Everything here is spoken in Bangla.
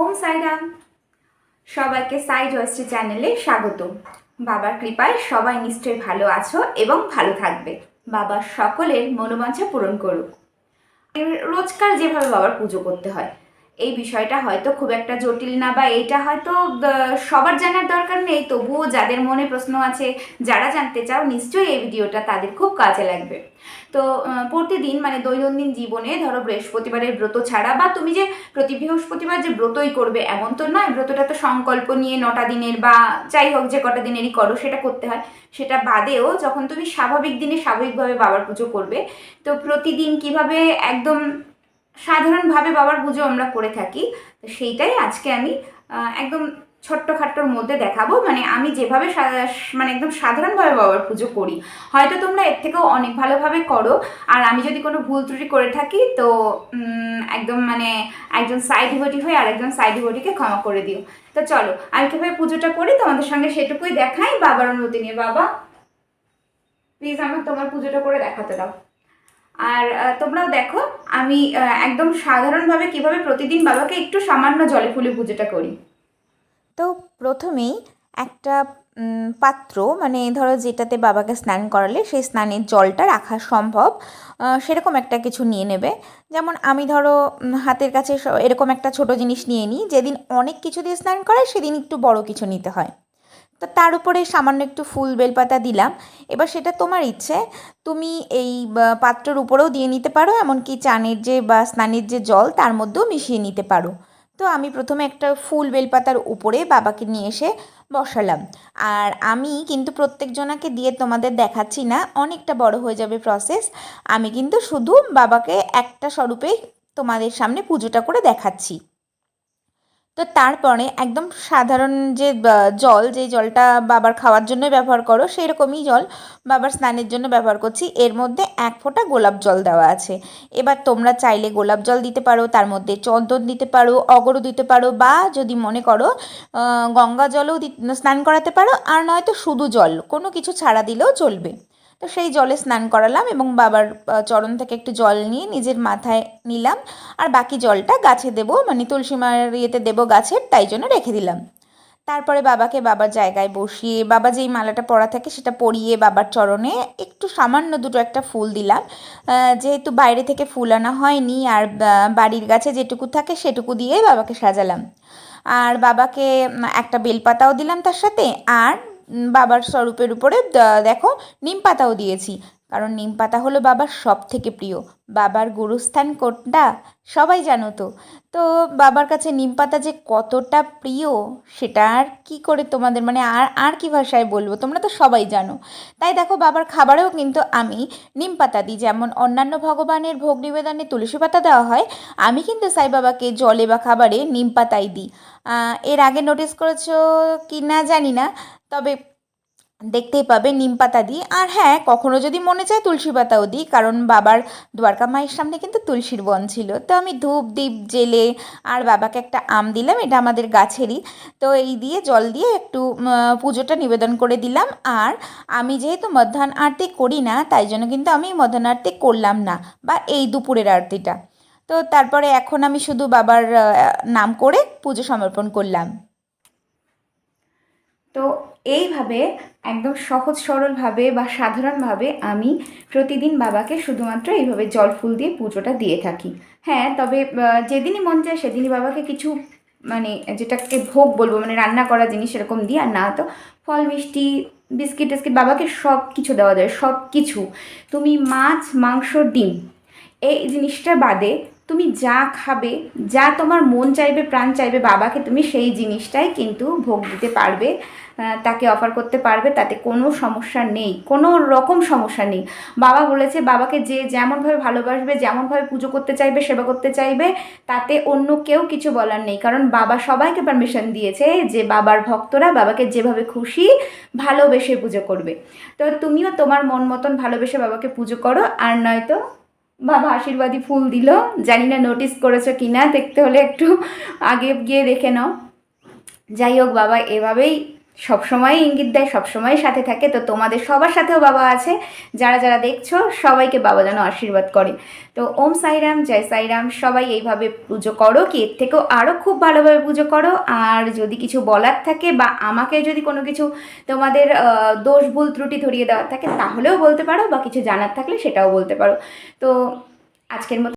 ওম সাইরাম। সবাইকে সাই জয়শ্রী চ্যানেলে স্বাগত বাবার কৃপায় সবাই নিশ্চয়ই ভালো আছো এবং ভালো থাকবে। বাবা সকলের মনোবাঞ্ছা পূরণ করুক। রোজকার যেভাবে বাবার পুজো করতে হয় এই বিষয়টা হয়তো খুব একটা জটিল না বা এইটা হয়তো সবার জানার দরকার নেই। তবুও যাদের মনে প্রশ্ন আছে, যারা জানতে চাও, নিশ্চয়ই এই ভিডিওটা তাদের খুব কাজে লাগবে। তো প্রতিদিন মানে দৈনন্দিন জীবনে ধরো বৃহস্পতিবারের ব্রত ছাড়া বা তুমি যে প্রতি বৃহস্পতিবার যে ব্রতই করবে, এমন তো নয়। ব্রতটা তো সংকল্প নিয়ে নটা দিনের বা যাই হোক যে কটা দিনেরই করো, সেটা করতে হয়। সেটা বাদেও যখন তুমি স্বাভাবিক দিনে স্বাভাবিকভাবে বাবার পুজো করবে, তো প্রতিদিন কীভাবে একদম সাধারণভাবে বাবার পুজো আমরা করে থাকি। তো সেইটাই আজকে আমি একদম ছোট্টখাট্টোর মধ্যে দেখাবো। মানে আমি যেভাবে মানে একদম সাধারণভাবে বাবার পুজো করি। হয়তো তোমরা এর থেকেও অনেক ভালোভাবে করো। আর আমি যদি কোনো ভুল ত্রুটি করে থাকি, তো একদম মানে একজন সাইড ডিভোটি হয়ে আর একজন সাইড ডিভোটিকে ক্ষমা করে দিও। তো চলো আমি কীভাবে পুজোটা করি তোমাদের সঙ্গে সেটুকুই দেখাই। বাবার অনুমতি নিয়ে, বাবা। প্লিজ আমার তোমার পুজোটা করে দেখাতে দাও। আর তোমরাও দেখো, আমি একদম সাধারণভাবে কীভাবে প্রতিদিন বাবাকে একটু সামান্য জলে ফুলে পুজোটা করি। তো প্রথমেই একটা পাত্র মানে ধরো যেটাতে বাবাকে স্নান করালে সেই স্নানের জলটা রাখা সম্ভব সেরকম একটা কিছু নিয়ে নেবে। যেমন আমি ধরো হাতের কাছে এরকম একটা ছোট জিনিস নিয়ে নিই, যেদিন অনেক কিছু দিয়ে স্নান করায়, সেদিন একটু বড় কিছু নিতে হয়। তো তার উপরে সামান্য একটু ফুল বেলপাতা দিলাম। এবার সেটা তোমার ইচ্ছে। তুমি এই পাত্রের উপরেও দিয়ে নিতে পারো, এমনকি চানের যে, বা, স্নানের যে জল, তার মধ্যেও মিশিয়ে নিতে পারো। তো আমি প্রথমে একটা ফুল বেলপাতার উপরে বাবাকে নিয়ে এসে বসালাম। আর আমি কিন্তু প্রত্যেকজনাকে দিয়ে তোমাদের দেখাচ্ছি না, অনেকটা বড় হয়ে যাবে প্রসেস আমি কিন্তু শুধু বাবাকে একটা স্বরূপেই তোমাদের সামনে পুজোটা করে দেখাচ্ছি। তো তারপরে একদম সাধারণ যে জল, যে জলটা বাবার খাওয়ার জন্য ব্যবহার করো সেই রকমই জল বাবার স্নানের জন্য ব্যবহার করছি। এর মধ্যে এক ফোঁটা গোলাপ জল দেওয়া আছে। এবার তোমরা চাইলে গোলাপ জল দিতে পারো, তার মধ্যে চন্দন দিতে পারো, অগরও দিতে পারো, বা যদি মনে করো গঙ্গা জলও স্নান করাতে পারো, আর নয়তো শুধু জল, কোনো কিছু ছাড়া দিলেও চলবে। তো সেই জলে স্নান করালাম এবং বাবার চরণ থেকে একটু জল নিয়ে নিজের মাথায় নিলাম। আর বাকি জলটা গাছে দেবো মানে তুলসী মায়ের ইয়েতে দেবো গাছের, তাই জন্য রেখে দিলাম। তারপরে বাবাকে বাবার জায়গায় বসিয়ে, বাবা যেই মালাটা পরা থাকে সেটা পরিয়ে বাবার চরণে একটু সামান্য দুটো একটা ফুল দিলাম। যেহেতু বাইরে থেকে ফুল আনা হয়নি আর বাড়ির গাছে যেটুকু থাকে সেটুকু দিয়ে বাবাকে সাজালাম। আর বাবাকে একটা বেলপাতাও দিলাম তার সাথে, আর বাবার স্বরূপের উপরে দেখো নিম পাতাও দিয়েছি। কারণ নিম পাতা হলো বাবার সব থেকে প্রিয়। বাবার গুরুস্থান কোনটা? সবাই জানো তো। তো বাবার কাছে নিম পাতা যে কতটা প্রিয়, সেটা আর কী করে তোমাদের মানে আর আর কি ভাষায় বলব? তোমরা তো সবাই জানো। তাই দেখো, বাবার খাবারেও কিন্তু আমি নিম পাতা দিই। যেমন অন্যান্য ভগবানের ভোগ নিবেদনে তুলসী পাতা দেওয়া হয়, আমি কিন্তু সাই বাবাকে জলে বা খাবারে নিম পাতাই দিই। এর আগে নোটিস করেছ কি না জানি না, তবে দেখতেই পাবে নিম পাতা দিই আর হ্যাঁ কখনো যদি মনে চায় তুলসী পাতাও দিই, কারণ বাবার দ্বারকা মায়ের সামনে কিন্তু তুলসীর বন ছিল। তো আমি ধূপ দ্বীপ জেলে আর বাবাকে একটা আম দিলাম, এটা আমাদের গাছেরই। তো এই দিয়ে জল দিয়ে একটু পুজোটা নিবেদন করে দিলাম। আর আমি যেহেতু মধ্যাহ্ন আরতি করি না, তাই জন্য কিন্তু আমি মধ্যাহ্ন আরতি করলাম না, বা এই দুপুরের আরতিটা। তো তারপরে এখন আমি শুধু বাবার নাম করে পুজো সমর্পণ করলাম। তো এইভাবে একদম সহজ সরলভাবে বা সাধারণভাবে আমি প্রতিদিন বাবাকে শুধুমাত্র এইভাবে জল ফুল দিয়ে পুজোটা দিয়ে থাকি। হ্যাঁ তবে যেদিনই মন চায় সেদিনই বাবাকে কিছু মানে যেটাকে ভোগ বলব মানে রান্না করা জিনিস এরকম দিই, আর না তো ফল, মিষ্টি, বিস্কিট টিস্কিট, বাবাকে সব কিছু দেওয়া যায়, সব কিছু। তুমি মাছ, মাংস, ডিম, এই জিনিসটা বাদে তুমি যা খাবে, যা তোমার মন চাইবে, প্রাণ চাইবে বাবাকে তুমি সেই জিনিসটাই কিন্তু ভোগ দিতে পারবে তাকে অফার করতে পারবে, তাতে কোনো সমস্যা নেই, কোনো রকম সমস্যা নেই। বাবা বলেছে, বাবাকে যে যেমনভাবে ভালোবাসবে, যেমনভাবে পুজো করতে চাইবে, সেবা করতে চাইবে, তাতে অন্য কেউ কিছু বলার নেই। কারণ বাবা সবাইকে পারমিশন দিয়েছে যে বাবার ভক্তরা বাবাকে যেভাবে খুশি ভালোবেসে পুজো করবে। তো তুমিও তোমার মন মতন ভালোবেসে বাবাকে পুজো করো, আর নয়তো বাবা আশীর্বাদী ফুল দিল। জানি না নোটিস করেছ কি না দেখতে হলে একটু আগে গিয়ে দেখে নাও। যাই হোক বাবা, এভাবেই সবসময় ইঙ্গিত দেয় সবসময় সাথে থাকে। তো তোমাদের সবার সাথেও বাবা আছে। যারা যারা দেখছ, সবাইকে বাবা যেন আশীর্বাদ করে। তো ওম সাইরাম, জয় সাইরাম। সবাই এইভাবে পুজো করো কি? এর থেকেও আরও খুব ভালোভাবে পুজো করো। আর যদি কিছু বলার থাকে বা আমাকে যদি কোনো কিছু তোমাদের দোষ, ভুল, ত্রুটি ধরিয়ে দেওয়ার থাকে, তাহলেও বলতে পারো। বা কিছু জানার থাকলে সেটাও বলতে পারো। তো আজকের মতো